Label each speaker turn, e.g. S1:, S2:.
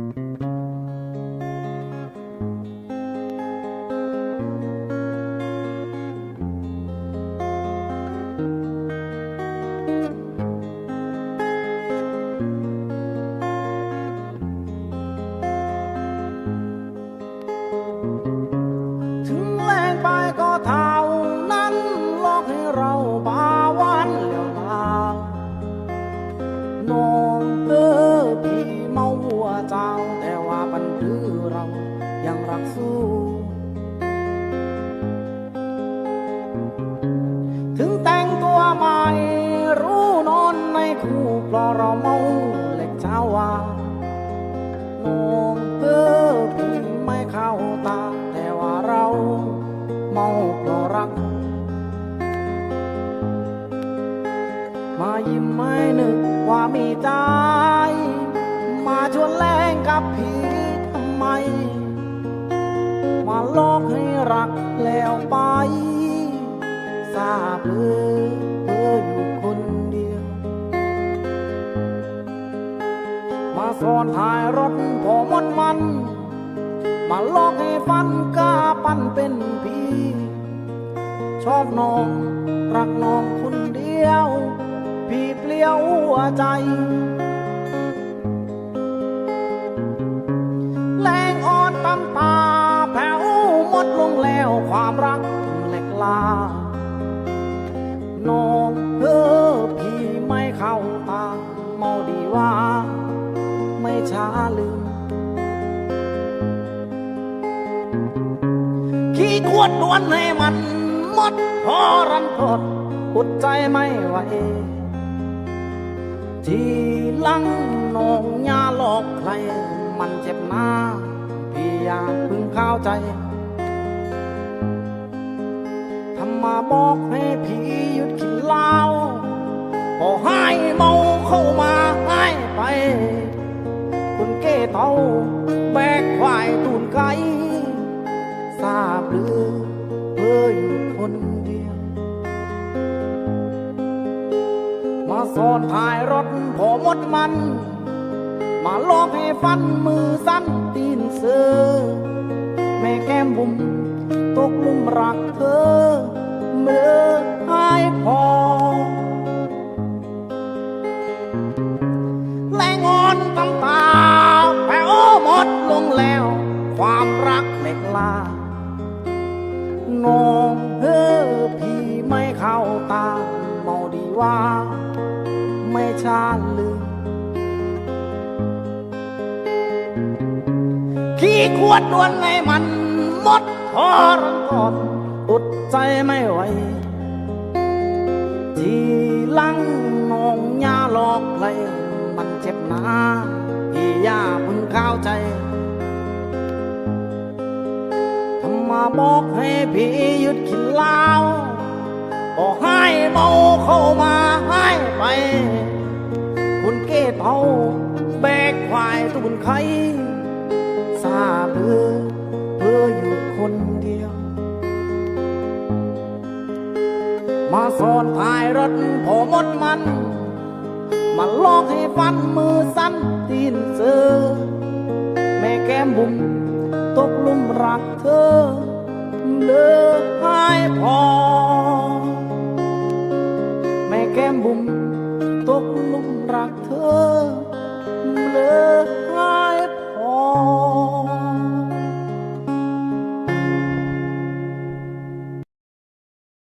S1: ถึ รักสู้ ถึงแต่งตัวใหม่รู้นอนในคู่เพราะเราเมาเหล็กเช้าวาน้องเออพี่ไม่เข้าตา แต่ว่าเราเมาเพราะรัก มายิ้มไม่นึกว่ามีใจมาชวนแรงกับพี่ทำไม มาลอกให้รักแล้วไปทราบหรือเธออยู่คนเดียว มาซ้อนท้ายรถพอมดมัน มาลอกให้ฟันกาปั้นเป็นพี่ชอบน้องรักน้องคนเดียว พี่เปลี่ยวหัวใจาลืมขี้ขวดนวลให้มันหมดพอรันทดอุดใจไม่ไหวทีหลังนองยาหลอกใคร มันเจ็บหน้าพี่อยากพึงเข้าใจทำมาบอกให้พี่หยุดกินเหล้าพอให้เมาเข้ามาให้ไป เก้เท่า แบกควายตูนไก่ทราบหรือเพื่ออยู่คนเดียว มาซ้อนท้ายรถพอหมดมัน มาลอกให้ฟันมือสั้นตีนเสือแม่แก้มบุ๋มตกลุมรักเธอ เมื่อหายพอแรงอ่อนตำตา งแล้ว ความรักเล็กลาน้องเออพี่ไม่เข้าตาเมาดีว่า ไม่ชาลืมขี้ขวดดวนไงมันหมดพอรังกอนอดใจไม่ไหวทีลังน้องยาหลอกใครมันเจ็บหนา พี่หยุดกินเหล้าบอกให้เมาเข้ามาให้ไป คุณเกตเผาแบกควายตุนไข่ทราเพื่อเพื่ออยู่คนเดียว มาซ้อนท้ายรถพอหมดมัน มาลอกให้ฟันมือสั้นตีนเสือแม่แก้มบุ๋มตกหลุมรักเธอ เลิกหายพอ